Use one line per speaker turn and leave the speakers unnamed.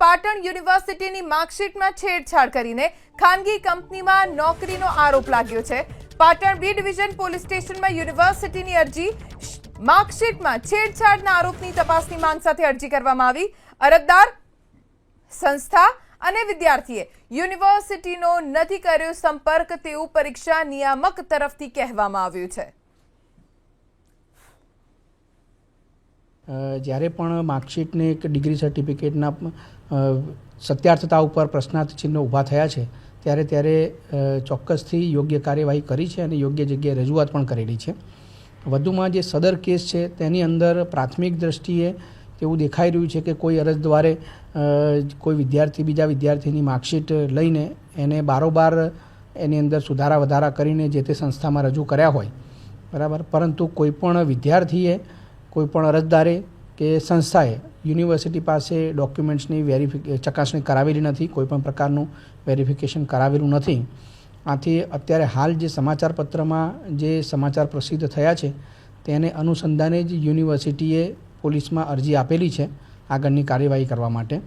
પાટણ યુનિવર્સિટીની માર્કશીટમાં છેડછાડ કરીને ખાનગી કંપનીમાં નોકરીનો આરોપ લાગ્યો છે. પાટણ બી ડિવિઝન પોલીસ સ્ટેશનમાં યુનિવર્સિટીની અરજી, માર્કશીટમાં છેડછાડના આરોપની તપાસની માંગ સાથે અરજી કરવામાં આવી. અરજદાર, સંસ્થા અને વિદ્યાર્થીએ યુનિવર્સિટીનો નથી કર્યો સંપર્ક તેવું પરીક્ષા નિયામક તરફથી કહેવામાં આવ્યું છે.
જ્યારે પણ માર્કશીટને એક ડિગ્રી સર્ટિફિકેટના સત્યાર્થતા ઉપર પ્રશ્નાર્થ ચિહ્નો ઊભા થયા છે, ત્યારે ત્યારે ચોક્કસથી યોગ્ય કાર્યવાહી કરી છે અને યોગ્ય જગ્યાએ રજૂઆત પણ કરેલી છે. વધુમાં જે સદર કેસ છે, તેની અંદર પ્રાથમિક દ્રષ્ટિએ એવું દેખાઈ રહ્યું છે કે કોઈ અરજદ્વારે દ્વારે કોઈ વિદ્યાર્થી બીજા વિદ્યાર્થીની માર્કશીટ લઈને એને બારોબાર એની અંદર સુધારા વધારા કરીને જે તે સંસ્થામાં રજૂ કર્યા હોય. બરાબર? પરંતુ કોઈ પણ વિદ્યાર્થીએ કોઈ પણ અરજદારે કે સંસ્થાએ યુનિવર્સિટી પાસે ડોક્યુમેન્ટ્સની વેરિફિકે, ચકાસણી કરાવેલી નથી, કોઈપણ પ્રકારનું વેરિફિકેશન કરાવેલું નથી. આથી અત્યારે હાલ જે સમાચાર પત્રમાં જે સમાચાર પ્રસિદ્ધ થયા છે, તેને અનુસંધાને જ યુનિવર્સિટીએ પોલીસમાં અરજી આપેલી છે. આગળની કાર્યવાહી કરવા માટે